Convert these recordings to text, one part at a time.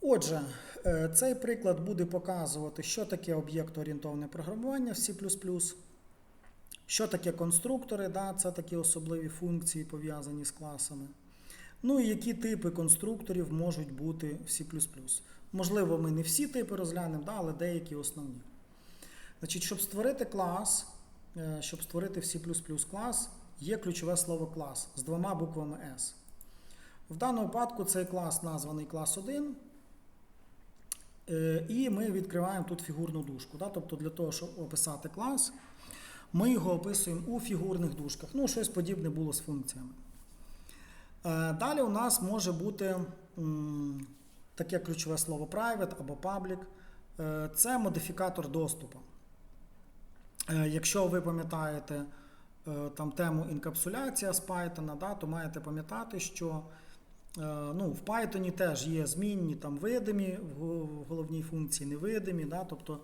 Отже, е, цей приклад буде показувати, що таке об'єкт-орієнтоване програмування в C++, що таке конструктори, да, це такі особливі функції, пов'язані з класами. Ну і які типи конструкторів можуть бути в C++. Можливо, ми не всі типи розглянемо, да, але деякі основні. Значить, щоб створити клас, е, щоб створити в C++ клас, є ключове слово клас з двома буквами S. В даному випадку цей клас названий клас 1. Е, І ми відкриваємо тут фігурну дужку. Да? Тобто для того, щоб описати клас, ми його описуємо у фігурних дужках. Ну, щось подібне було з функціями. Е, Далі у нас може бути таке ключове слово private або public. Е, Це модифікатор доступу. Якщо ви пам'ятаєте там тему інкапсуляція з Python, да, то маєте пам'ятати, що ну, в Python теж є змінні там видимі в головній функції, невидимі, да, тобто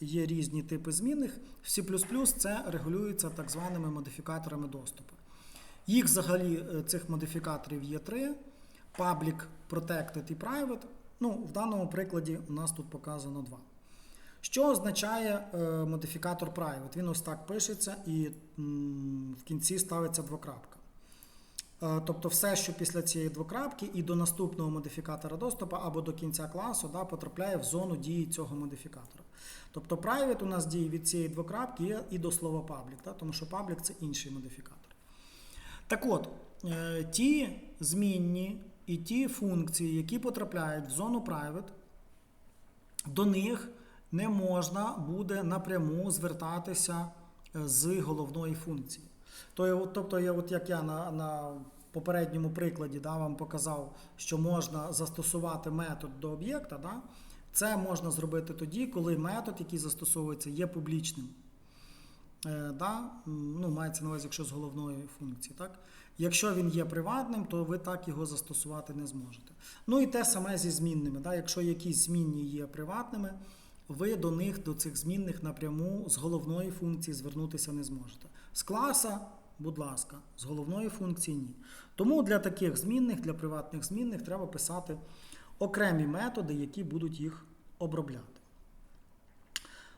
є різні типи змінних. В C++ це регулюється так званими модифікаторами доступу. Їх взагалі е, цих модифікаторів є три: Public, Protected і Private. Ну, в даному прикладі у нас тут показано два. Що означає е, модифікатор private? Він ось так пишеться і в кінці ставиться двокрапка. Е, тобто все, що після цієї двокрапки і до наступного модифікатора доступу або до кінця класу да, потрапляє в зону дії цього модифікатора. Тобто private у нас діє від цієї двокрапки і до слова public, да, тому що public це інший модифікатор. Так от, е, ті змінні і ті функції, які потрапляють в зону private, до них не можна буде напряму звертатися е, з головної функції. То- Тобто, я, от як я на, на попередньому прикладі да, вам показав, що можна застосувати метод до об'єкта, да, це можна зробити тоді, коли метод, який застосовується, є публічним. Е, да? ну, мається на увазі, якщо з головної функції. Так? Якщо він є приватним, то ви так його застосувати не зможете. Ну і те саме зі змінними. Да? Якщо якісь змінні є приватними, ви до них, до цих змінних напряму з головної функції звернутися не зможете. З класа, будь ласка, з головної функції ні. Тому для таких змінних, для приватних змінних треба писати окремі методи, які будуть їх обробляти.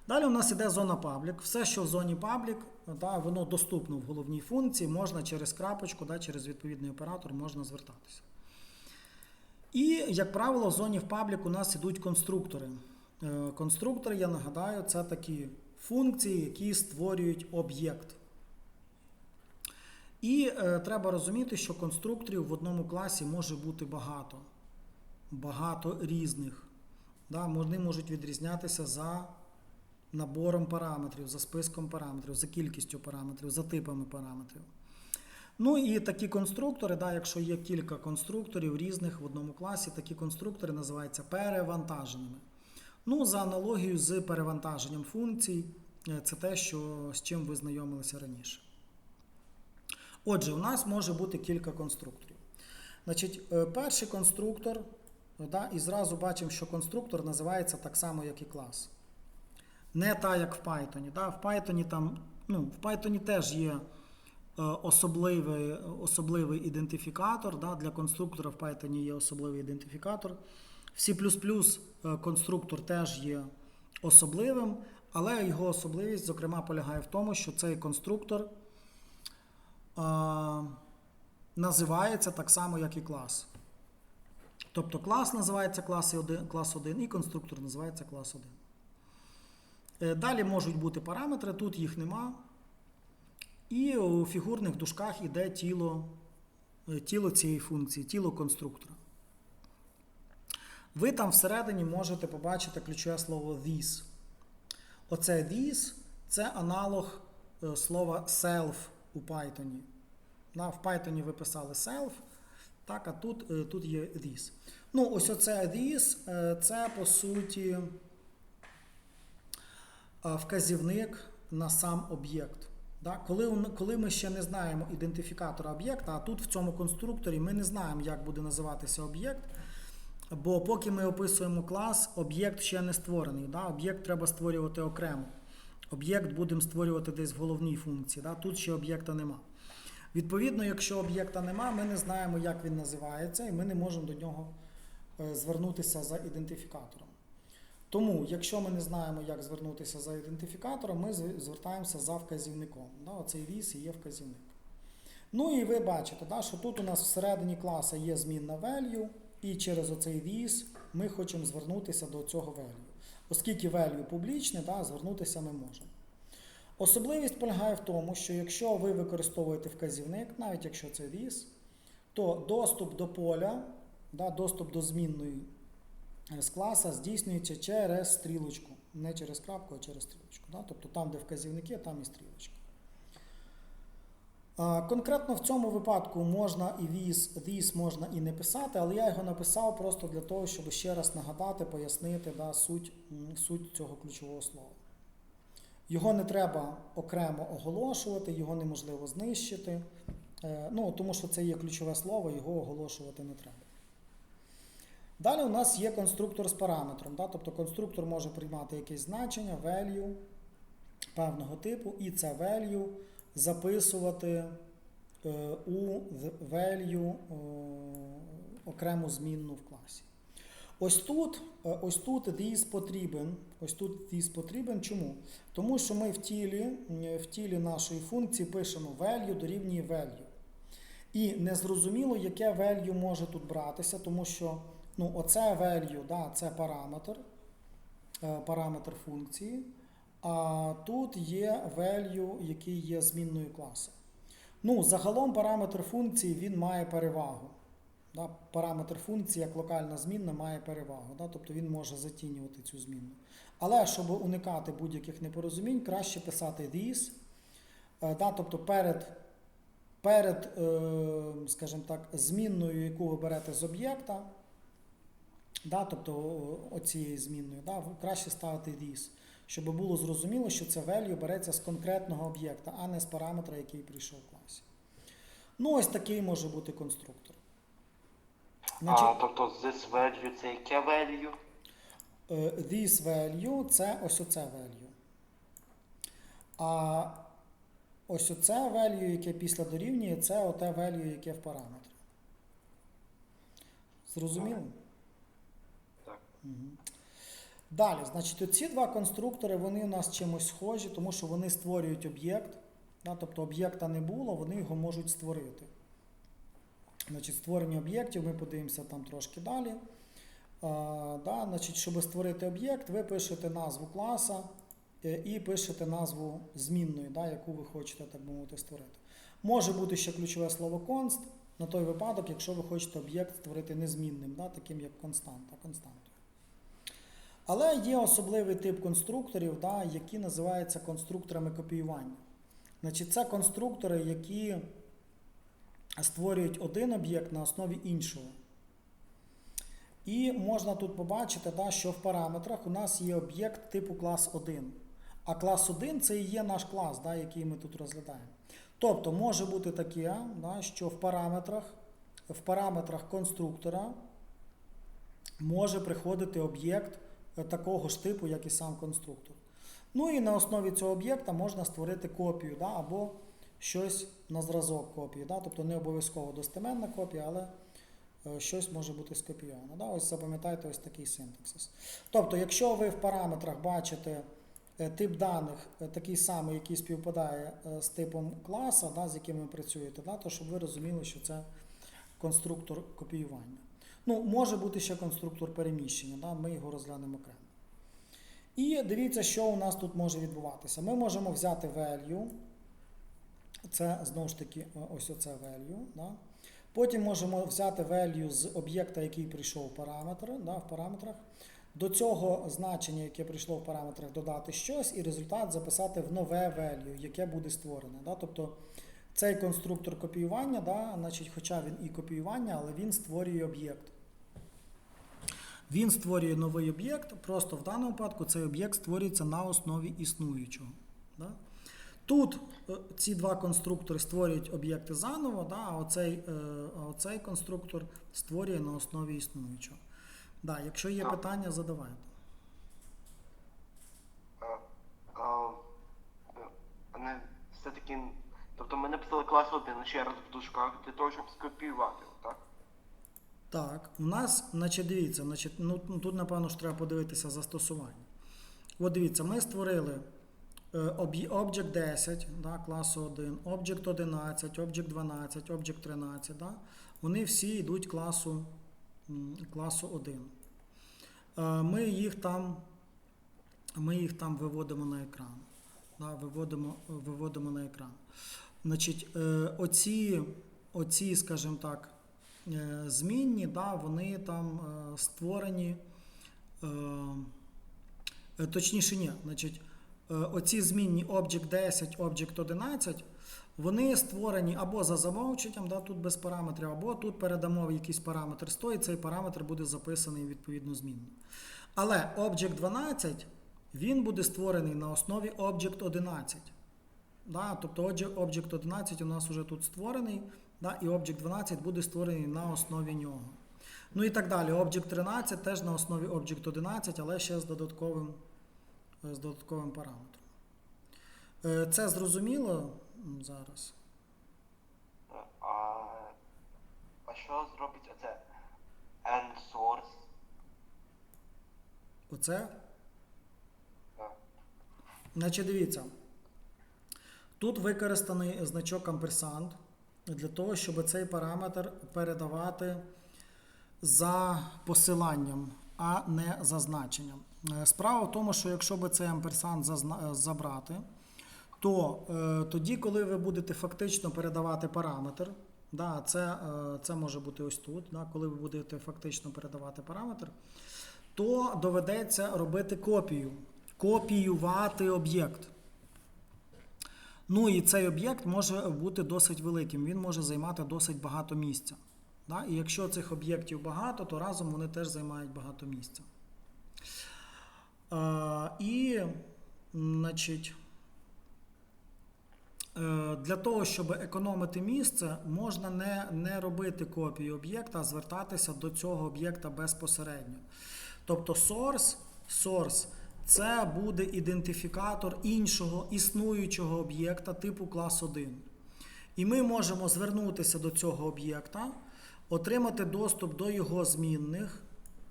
Далі у нас іде зона паблік. Все, що в зоні паблік, воно доступно в головній функції, можна через крапочку, да, через відповідний оператор можна звертатися. І, як правило, в зоні в паблік у нас ідуть конструктори. Е, Конструктори, я нагадаю, це такі функції, які створюють об'єкт. І е, треба розуміти, що конструкторів в одному класі може бути багато. Багато різних. Да, вони можуть відрізнятися за набором параметрів, за списком параметрів, за кількістю параметрів, за типами параметрів. Ну і такі конструктори, да, якщо є кілька конструкторів різних в одному класі, такі конструктори називаються перевантаженими. Ну, за аналогією з перевантаженням функцій, е, це те, що, з чим ви знайомилися раніше. Отже, у нас може бути кілька конструкторів. Значить, е, перший конструктор, да, і зразу бачимо, що конструктор називається так само, як і клас. Не так, як в Python. Да? В Python там, ну, в Python теж є е, особливий, особливий ідентифікатор. Да? Для конструктора в Python є особливий ідентифікатор. C е, конструктор теж є особливим, але його особливість, зокрема, полягає в тому, що цей конструктор е, називається так само, як і клас. Тобто клас називається клас 1, клас 1 і конструктор називається клас 1. Е, Далі можуть бути параметри, тут їх нема. І у фігурних дужках іде тіло, тіло цієї функції, тіло конструктора. Ви там всередині можете побачити ключове слово this. Оце this це аналог е, слова self у Python. В Python ви писали self, так, а тут, е, тут є this. Ну, ось оце this, е, це по суті вказівник на сам об'єкт. Да? Коли, коли ми ще не знаємо ідентифікатора об'єкта, а тут в цьому конструкторі ми не знаємо, як буде називатися об'єкт. Бо поки ми описуємо клас, об'єкт ще не створений. Да? Об'єкт треба створювати окремо. Об'єкт будемо створювати десь в головній функції. Да? Тут ще об'єкта нема. Відповідно, якщо об'єкта нема, ми не знаємо, як він називається, і ми не можемо до нього е, звернутися за ідентифікатором. Тому, якщо ми не знаємо, як звернутися за ідентифікатором, ми звертаємося за вказівником. Да, оцей віз і є вказівник. Ну і ви бачите, да, що тут у нас всередині класу є змінна value, і через оцей віз ми хочемо звернутися до цього value. Оскільки value публічне, да, звернутися ми можемо. Особливість полягає в тому, що якщо ви використовуєте вказівник, навіть якщо це віз, то доступ до поля, да, доступ до змінної е, з класа здійснюється через стрілочку. Не через крапку, а через стрілочку. Да? Тобто там, де вказівники, там і стрілочка. Конкретно в цьому випадку можна і віз, віз можна і не писати, але я його написав просто для того, щоб ще раз нагадати, пояснити да, суть, суть цього ключового слова. Його не треба окремо оголошувати, його неможливо знищити. Е, Ну, тому що це є ключове слово, його оголошувати не треба. Далі у нас є конструктор з параметром. Да? Тобто конструктор може приймати якесь значення, value певного типу, і це value записувати е, у value е, окрему змінну в класі. Ось тут, е, ось тут this потрібен. Ось тут this потрібен. Чому? Тому що ми в тілі, в тілі нашої функції пишемо value дорівнює value. І незрозуміло, яке value може тут братися, тому що ну, оце value, да, це параметр, параметр функції. А тут є value, який є змінною класу. Ну, загалом параметр функції він має перевагу. Да? Параметр функції як локальна змінна має перевагу, да? тобто він може затінювати цю змінну. Але щоб уникати будь-яких непорозумінь, краще писати this, е, да? тобто перед, перед е, скажімо так, змінною, яку ви берете з об'єкта, да? тобто оцією змінною, да? краще ставити this, щоб було зрозуміло, що це value береться з конкретного об'єкта, а не з параметра, який прийшов в класі. Ну, ось такий може бути конструктор. Значить, А, тобто this value це яке value? е, this value це ось оце value. А ось оце value, яке після дорівнює, це оте value, яке в параметрі. Зрозуміло? Так. Мгм. Далі, значить, оці два конструктори вони у нас чимось схожі, тому що вони створюють об'єкт. Да, тобто об'єкта не було, вони його можуть створити. Значить, створення об'єктів ми подивимося там трошки далі. А, да, значить, щоб створити об'єкт, ви пишете назву класа е, і пишете назву змінної, да, яку ви хочете, так мовити, створити. Може бути ще ключове слово const на той випадок, якщо ви хочете об'єкт створити незмінним, да, таким як константа, константою. Але є особливий тип конструкторів, да, які називаються конструкторами копіювання. Значить, це конструктори, які створюють один об'єкт на основі іншого. І можна тут побачити, да, що в параметрах у нас є об'єкт типу клас 1. А клас 1 це і є наш клас, да, який ми тут розглядаємо. Тобто може бути таке, да, що в параметрах, в параметрах конструктора може приходити об'єкт такого ж типу, як і сам конструктор. Ну і на основі цього об'єкта можна створити копію да, або щось на зразок копії. Да, тобто не обов'язково достеменна копія, але е, щось може бути скопійовано. Да? Ось запам'ятайте ось такий синтаксис. Тобто, якщо ви в параметрах бачите е, тип даних е, такий самий, який співпадає з типом класа, да, з яким ви працюєте, да, то щоб ви розуміли, що це конструктор копіювання. Ну, може бути ще конструктор переміщення, да, ми його розглянемо окремо. І дивіться, що у нас тут може відбуватися. Ми можемо взяти value. Це знову ж таки ось оце value. Да? Потім можемо взяти value з об'єкта, який прийшов в параметр, да, в параметрах. До цього значення, яке прийшло в параметрах, додати щось, і результат записати в нове value, яке буде створене. Да? Тобто цей конструктор копіювання, да, значить, хоча він і копіювання, але він створює об'єкт. Він створює новий об'єкт, просто в даному випадку цей об'єкт створюється на основі існуючого. Да? Тут е, ці два конструктори створюють об'єкти заново, да, а, оцей, е, а оцей конструктор створює на основі існуючого. Да, якщо є питання, задавайте. Все-таки. Тобто ми написали клас 1 ще раз в дужках для того, щоб скопіювати так? Так, у нас, значить, дивіться, значить, ну, тут, напевно, ж треба подивитися застосування. От дивіться, ми створили е, Object 10, да, класу 1, Object 11, Object 12, Object 13. Да, вони всі йдуть класу, класу 1. Е, Ми їх там, ми їх там виводимо на екран. Да, виводимо, виводимо на екран. Значить, е, оці, оці, скажімо так, е, змінні, да, вони там е, створені. Е, е, точніше, ні, значить, е, оці змінні Object 10, Object 11, вони створені або за замовченням, да, тут без параметрів, або тут передамо якийсь параметр 100, і цей параметр буде записаний відповідно змінно. Але Object 12 він буде створений на основі Object 11. Да, тобто Object 11 у нас вже тут створений, да, і Object 12 буде створений на основі нього. Ну і так далі. Object 13 теж на основі Object 11, але ще з додатковим, е, з додатковим параметром. Е, Це зрозуміло зараз. А, а що зробить оце end source? Оце Так. Значить, дивіться. Тут використаний значок амперсант для того, щоб цей параметр передавати за посиланням, а не за значенням. Е, Справа в тому, що якщо би цей амперсант е, забрати, то е, тоді, коли ви будете фактично передавати параметр, да, це, це може бути ось тут, да, коли ви будете фактично передавати параметр, то доведеться робити копію, копіювати об'єкт. Ну і цей об'єкт може бути досить великим, він може займати досить багато місця. Да? І якщо цих об'єктів багато, то разом вони теж займають багато місця. Е, і, значить, е, для того, щоб економити місце, можна не, не робити копію об'єкта, а звертатися до цього об'єкта безпосередньо. Тобто source, source це буде ідентифікатор іншого існуючого об'єкта типу клас 1. І ми можемо звернутися до цього об'єкта, отримати доступ до його змінних,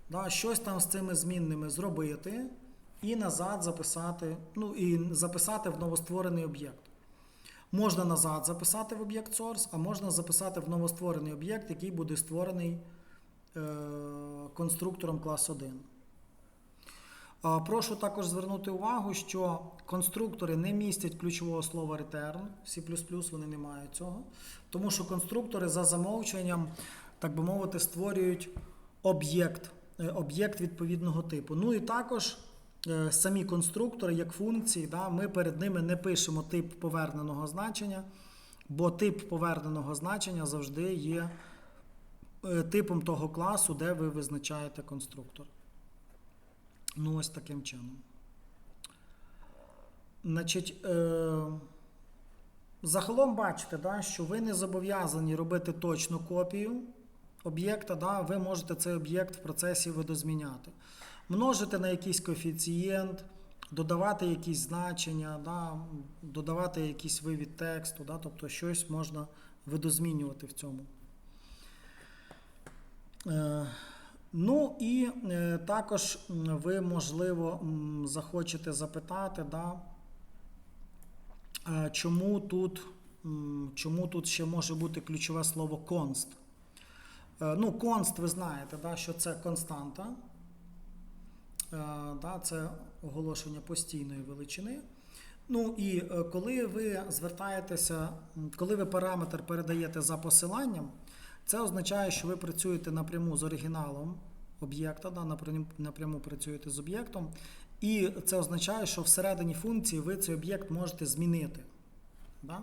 да, щось там з цими змінними зробити і назад записати, ну і записати в новостворений об'єкт. Можна назад записати в об'єкт source, а можна записати в новостворений об'єкт, який буде створений е, конструктором клас 1. А, Прошу також звернути увагу, що конструктори не містять ключового слова return, C++ вони не мають цього, тому що конструктори за замовчуванням, так би мовити, створюють об'єкт, е, об'єкт відповідного типу. Ну і також е, самі конструктори, як функції, да, ми перед ними не пишемо тип поверненого значення, бо тип поверненого значення завжди є е, типом того класу, де ви визначаєте конструктор. Ну, ось таким чином. Значить, е, загалом бачите, да, що ви не зобов'язані робити точну копію об'єкта, да, ви можете цей об'єкт в процесі видозміняти. Множити на якийсь коефіцієнт, додавати якісь значення, да, додавати якийсь вивід тексту, да, тобто щось можна видозмінювати в цьому. Е, Ну і е, також ви, можливо, захочете запитати, да, е, чому, тут, чому тут ще може бути ключове слово const. Е, ну, const, ви знаєте, да, що це константа. Да, це оголошення постійної величини. Ну і коли ви звертаєтеся, коли ви параметр передаєте за посиланням, це означає, що ви працюєте напряму з оригіналом об'єкта, да, напряму, працюєте з об'єктом, і це означає, що всередині функції ви цей об'єкт можете змінити. Да?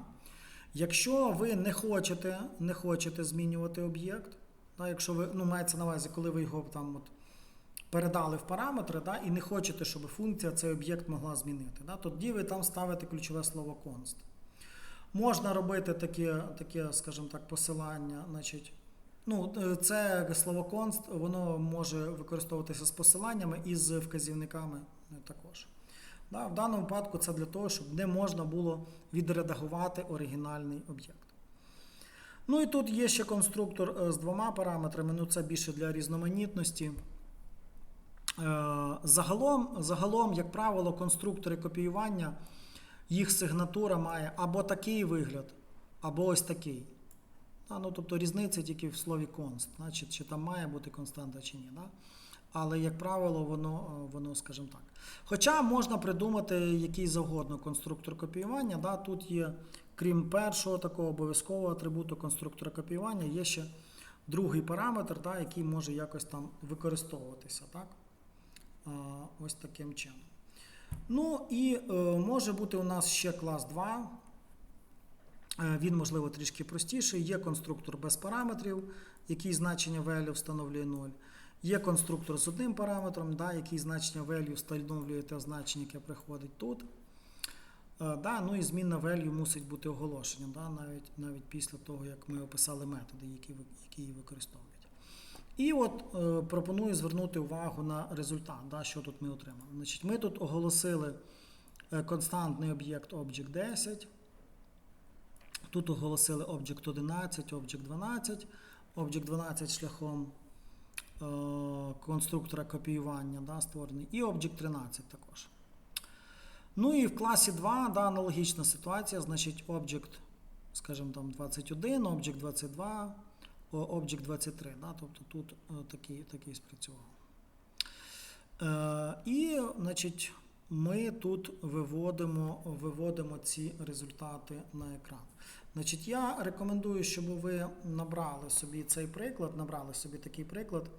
Якщо ви не хочете, не хочете змінювати об'єкт, да, якщо ви ну, мається на увазі, коли ви його там от, передали в параметри, да, і не хочете, щоб функція цей об'єкт могла змінити, да, тоді ви там ставите ключове слово const. Можна робити таке скажімо так, посилання. Значить, ну, е, це слово const, воно може використовуватися з посиланнями і з вказівниками е, також. Да, в даному випадку це для того, щоб не можна було відредагувати оригінальний об'єкт. Ну і тут є ще конструктор е, з двома параметрами, ну це більше для різноманітності. Загалом, загалом, як правило, конструктори копіювання, їх сигнатура має або такий вигляд, або ось такий. А, ну, тобто різниця тільки в слові const, значить, чи там має бути константа чи ні. Да? Але, як правило, воно, е, воно, скажімо так. Хоча можна придумати який завгодно конструктор копіювання. Да? Тут є, крім першого такого обов'язкового атрибуту конструктора копіювання, є ще другий параметр, да, який може якось там використовуватися. Так? Ось таким чином. Ну і е, може бути у нас ще клас 2. Е, Він, можливо, трішки простіший. Є конструктор без параметрів, який значення value встановлює 0. Є конструктор з одним параметром, да, який значення value встановлює те значення, яке приходить тут. Е, Да, ну і змінна value мусить бути оголошенням, да, навіть, навіть після того, як ми описали методи, які, які її використовують. І от е, пропоную звернути увагу на результат, да, що тут ми отримали. Значить, ми тут оголосили константний об'єкт Object 10. Тут оголосили Object 11, Object 12, Object 12 шляхом е, конструктора копіювання да, створений, і Object 13 також. Ну і в класі 2 да, аналогічна ситуація, значить Object, скажімо там, 21, Object 22, Object 23. Да, тобто тут е, такий, такий спрацював. Е, і, значить, ми тут виводимо, виводимо ці результати на екран. Значить, я рекомендую, щоб ви набрали собі цей приклад, набрали собі такий приклад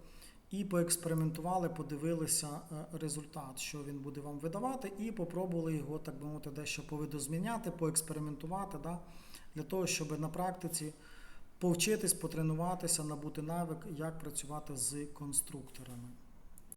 і поекспериментували, подивилися е, результат, що він буде вам видавати, і попробували його, так би мовити, дещо повидозміняти, поекспериментувати, да, для того, щоб на практиці повчитись, потренуватися, набути навик, як працювати з конструкторами.